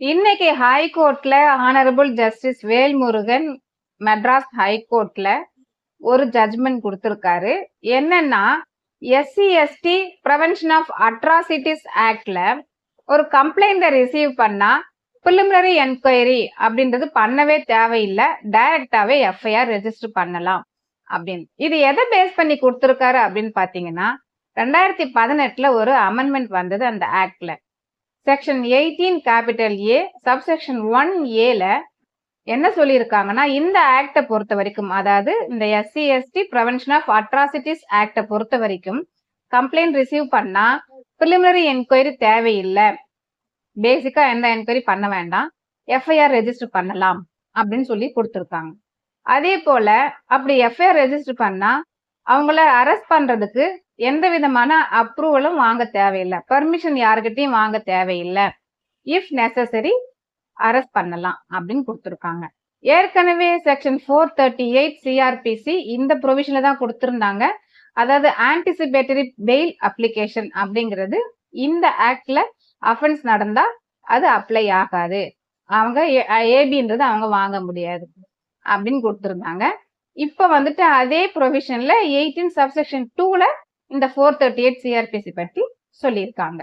இன்னைக்கு ஹைகோர்ட்ல honourable justice Velmurugan Madras ஹைகோர்ட்ல ஒரு ஜட்ஜ்மெண்ட் கொடுத்துருக்காரு. என்னன்னா SC ST prevention of atrocities ஆக்ட்ல ஒரு கம்ப்ளைண்ட்டை ரிசீவ் பண்ணா பிலிமினரி என்கொயரி அப்படின்றது பண்ணவே தேவையில்லை. டைரக்டாவே எஃப்ஐஆர் ரெஜிஸ்டர் பண்ணலாம் அப்படின்னு. இது எதை பேஸ் பண்ணி கொடுத்துருக்காரு அப்படின்னு பாத்தீங்கன்னா ரெண்டாயிரத்தி பதினெட்டுல ஒரு அமெண்ட்மெண்ட் வந்தது அந்த ஆக்ட்ல section eighteen capital A subsection one ஏல என்ன சொல்லியிருக்காங்கன்னா இந்த ஆக்டை பொறுத்த வரைக்கும் அதாவது இந்த SC ST prevention of atrocities ஆக்டை பொறுத்த வரைக்கும் கம்ப்ளைண்ட் ரிசீவ் பண்ணா ப்ரிலிமினரி என்கொயரி தேவையில்லை. பேசிக்கா எந்த என்கொயரி பண்ண வேண்டாம். எஃப்ஐஆர் ரெஜிஸ்டர் பண்ணலாம் அப்படின்னு சொல்லி கொடுத்துருக்காங்க. அதே போல அப்படி எஃப்ஐஆர் ரெஜிஸ்டர் பண்ணா அவங்கள அரெஸ்ட் பண்றதுக்கு எந்த விதமான அப்ரூவலும் வாங்க தேவையில்லை. பெர்மிஷன் யாருக்கிட்டையும் வாங்க தேவையில்லை. இஃப் நெசசரி அரெஸ்ட் பண்ணலாம் அப்படின்னு கொடுத்துருக்காங்க. ஏற்கனவே section four thirty eight CrPC இந்த ப்ரொவிஷன்ல தான் கொடுத்துருந்தாங்க. அதாவது ஆன்டிசிபேட்டரி பெயில் அப்ளிகேஷன் அப்படிங்கிறது இந்த ஆக்ட்ல அஃபென்ஸ் நடந்தா அது அப்ளை ஆகாது. அவங்க ஏபின்றது அவங்க வாங்க முடியாது அப்படின்னு கொடுத்துருந்தாங்க. இப்போ வந்துட்டு அதே ப்ரொவிஷன்ல எயிட்டீன் சப்செக்ஷன் டூல இந்த ஃபோர் தேர்ட்டி எயிட் சிஆர்பிசி பற்றி சொல்லியிருக்காங்க.